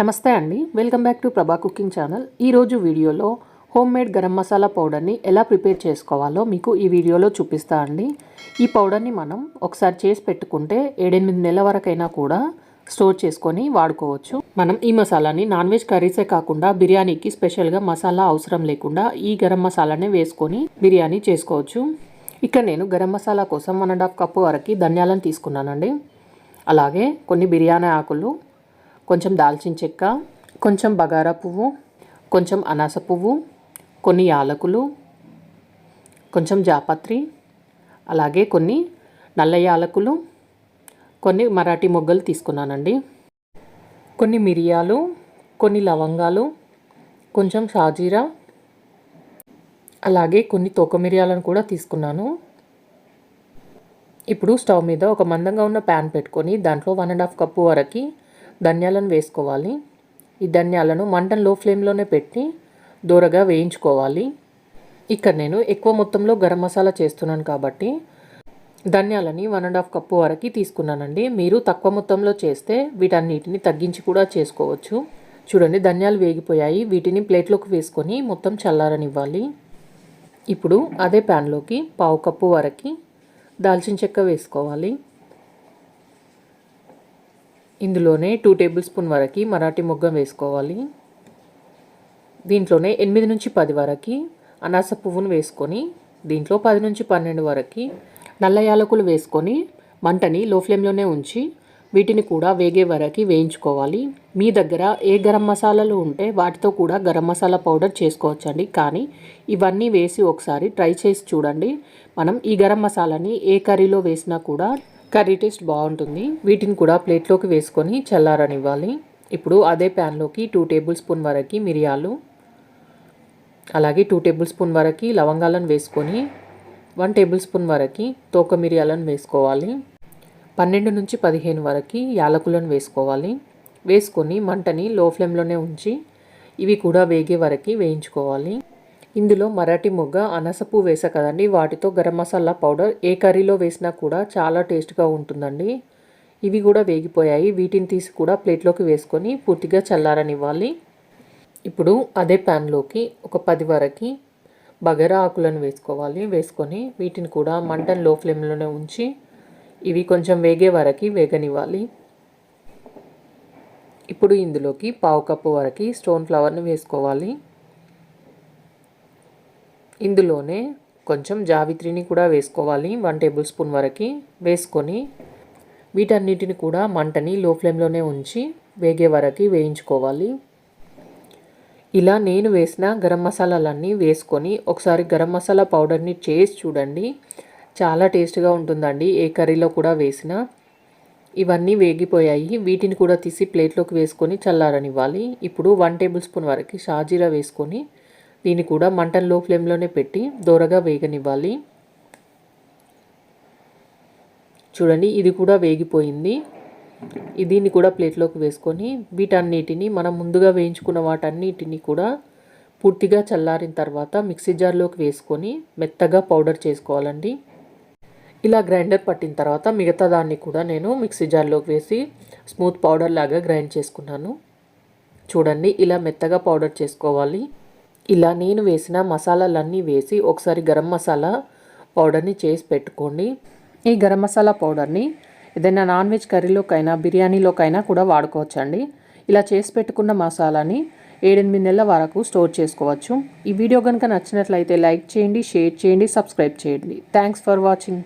నమస్తే అండి. Welcome back to Prabha cooking channel. ఈరోజు వీడియోలో హోమ్ మేడ్ గరం మసాలా పౌడర్ని ఎలా ప్రిపేర్ చేసుకోవాలో మీకు ఈ వీడియోలో చూపిస్తా అండి. ఈ పౌడర్ని మనం ఒకసారి చేసి పెట్టుకుంటే ఏడెనిమిది నెలల వరకైనా కూడా స్టోర్ చేసుకొని వాడుకోవచ్చు. మనం ఈ మసాలాని నాన్ వెజ్ కర్రీసే కాకుండా బిర్యానీకి స్పెషల్గా మసాలా అవసరం లేకుండా ఈ గరం మసాలానే వేసుకొని బిర్యానీ చేసుకోవచ్చు. ఇక్కడ నేను గరం మసాలా కోసం వన్ అండ్ హాఫ్ కప్పు వరకు ధనియాలను తీసుకున్నానండి. అలాగే కొన్ని బిర్యానీ ఆకులు కొంచెం దాల్చిన చెక్క కొంచెం బగారా పువ్వు కొంచెం అనాస పువ్వు కొన్ని యాలకులు కొంచెం జాపత్రి అలాగే కొన్ని నల్ల యాలకులు కొన్ని మరాఠీ మొగ్గలు తీసుకున్నానండి. కొన్ని మిరియాలు కొన్ని లవంగాలు కొంచెం షాజీరా అలాగే కొన్ని తోక మిరియాలను కూడా తీసుకున్నాను. ఇప్పుడు స్టవ్ మీద ఒక మందంగా ఉన్న ప్యాన్ పెట్టుకొని దాంట్లో వన్ అండ్ హాఫ్ కప్పు వరకు ధనియాలను వేసుకోవాలి. ఈ ధనియాలను మంటను లో ఫ్లేమ్లోనే పెట్టి దూరగా వేయించుకోవాలి. ఇక్కడ నేను ఎక్కువ మొత్తంలో గరం మసాలా చేస్తున్నాను కాబట్టి ధనియాలని వన్ అండ్ హాఫ్ కప్పు వరకు తీసుకున్నానండి. మీరు తక్కువ మొత్తంలో చేస్తే వీటన్నిటిని తగ్గించి కూడా చేసుకోవచ్చు. చూడండి ధనియాలు వేగిపోయాయి. వీటిని ప్లేట్లోకి వేసుకొని మొత్తం చల్లారనివ్వాలి. ఇప్పుడు అదే ప్యాన్లోకి పావు కప్పు వరకు దాల్చిన చెక్క వేసుకోవాలి. ఇందులోనే టూ టేబుల్ స్పూన్ వరకు మరాఠీ మొగ్గ వేసుకోవాలి. దీంట్లోనే ఎనిమిది నుంచి పది వరకు అనాస పువ్వును వేసుకొని దీంట్లో పది నుంచి పన్నెండు వరకు నల్ల యాలకులు వేసుకొని మంటని లో ఫ్లేమ్లోనే ఉంచి వీటిని కూడా వేగే వరకు వేయించుకోవాలి. మీ దగ్గర ఏ గరం మసాలాలు ఉంటే వాటితో కూడా గరం మసాలా పౌడర్ చేసుకోవచ్చండి. కానీ ఇవన్నీ వేసి ఒకసారి ట్రై చేసి చూడండి. మనం ఈ గరం మసాలాని ఏ కర్రీలో వేసినా కూడా కర్రీ టేస్ట్ బాగుంటుంది. వీటిని కూడా ప్లేట్లోకి వేసుకొని చల్లారనివ్వాలి. ఇప్పుడు అదే ప్యాన్లోకి టూ టేబుల్ స్పూన్ వరకు మిరియాలు అలాగే టూ టేబుల్ స్పూన్ వరకు లవంగాలను వేసుకొని వన్ టేబుల్ స్పూన్ వరకు తోక మిరియాలను వేసుకోవాలి. పన్నెండు నుంచి పదిహేను వరకు యాలకులను వేసుకోవాలి. వేసుకొని మంటని లో ఫ్లేమ్లోనే ఉంచి ఇవి కూడా వేగే వరకు వేయించుకోవాలి. ఇందులో మరాఠీ మొగ్గ అనసపు వేసా కదండి. వాటితో గరం మసాలా పౌడర్ ఏ కర్రీలో వేసినా కూడా చాలా టేస్ట్గా ఉంటుందండి. ఇవి కూడా వేగిపోయాయి. వీటిని తీసి కూడా ప్లేట్లోకి వేసుకొని పూర్తిగా చల్లారనివ్వాలి. ఇప్పుడు అదే ప్యాన్లోకి ఒక పది వరకు బగరా ఆకులను వేసుకోవాలి. వేసుకొని వీటిని కూడా మంటను లో ఫ్లేమ్లోనే ఉంచి ఇవి కొంచెం వేగే వరకు వేగనివ్వాలి. ఇప్పుడు ఇందులోకి పావు కప్పు వరకు స్టోన్ ఫ్లవర్ని వేసుకోవాలి. ఇందులోనే కొంచెం జావిత్రిని కూడా వేసుకోవాలి. వన్ టేబుల్ స్పూన్ వరకు వేసుకొని వీటన్నిటిని కూడా మంటని లో ఫ్లేమ్లోనే ఉంచి వేగే వరకు వేయించుకోవాలి. ఇలా నేను వేసిన గరం మసాలాలన్నీ వేసుకొని ఒకసారి గరం మసాలా పౌడర్ని చేసి చూడండి. చాలా టేస్ట్గా ఉంటుందండి. ఏ కర్రీలో కూడా వేసిన ఇవన్నీ వేగిపోయాయి. వీటిని కూడా తీసి ప్లేట్లోకి వేసుకొని చల్లారనివ్వాలి. ఇప్పుడు వన్ టేబుల్ స్పూన్ వరకు షాజీరా వేసుకొని దీన్ని కూడా మంటను లో ఫ్లేమ్లోనే పెట్టి దోరగా వేగనివ్వాలి. చూడండి ఇది కూడా వేగిపోయింది. దీన్ని కూడా ప్లేట్లోకి వేసుకొని వీటన్నిటిని మనం ముందుగా వేయించుకున్న వాటన్నిటిని కూడా పూర్తిగా చల్లారిన తర్వాత మిక్సీ జార్లోకి వేసుకొని మెత్తగా పౌడర్ చేసుకోవాలండి. ఇలా గ్రైండర్ పట్టిన తర్వాత మిగతా దాన్ని కూడా నేను మిక్సీ జార్లోకి వేసి స్మూత్ పౌడర్ లాగా గ్రైండ్ చేసుకున్నాను. చూడండి ఇలా మెత్తగా పౌడర్ చేసుకోవాలి. ఇలా నేను వేసిన మసాలాలన్నీ వేసి ఒకసారి గరం మసాలా పౌడర్ని చేసి పెట్టుకోండి. ఈ గరం మసాలా పౌడర్ని ఏదైనా నాన్ వెజ్ కర్రీలోకైనా బిర్యానీలోకైనా కూడా వాడుకోవచ్చండి. ఇలా చేసి పెట్టుకున్న మసాలాని ఏడెనిమిది నెలల వరకు స్టోర్ చేసుకోవచ్చు. ఈ వీడియో కనుక నచ్చినట్లయితే లైక్ చేయండి షేర్ చేయండి సబ్స్క్రైబ్ చేయండి. Thanks for watching.